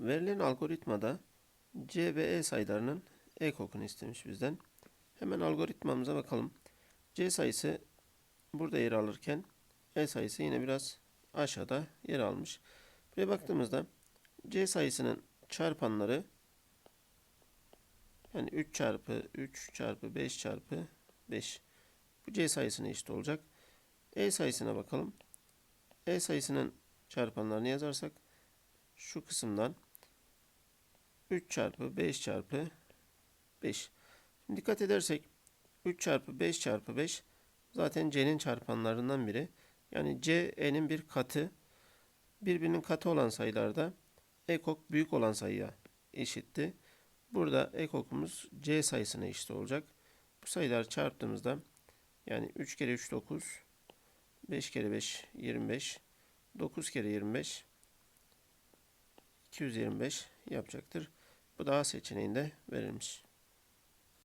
Verilen algoritmada C ve E sayılarının ekokunu istemiş bizden. Hemen algoritmamıza bakalım. C sayısı burada yer alırken E sayısı yine biraz aşağıda yer almış. Buraya baktığımızda C sayısının çarpanları yani 3 çarpı 3 çarpı 5 çarpı 5. Bu C sayısına eşit olacak. E sayısına bakalım. E sayısının çarpanlarını yazarsak şu kısımdan 3 çarpı 5 çarpı 5. Şimdi dikkat edersek 3 çarpı 5 çarpı 5 zaten C'nin çarpanlarından biri. Yani C, E'nin bir katı. Birbirinin katı olan sayılarda ekok büyük olan sayıya eşitti. Burada ekokumuz C sayısına eşit olacak. Bu sayılar çarptığımızda yani 3 kere 3 9, 5 kere 5 25, 9 kere 25 225 yapacaktır. Bu da A seçeneğinde verilmiş.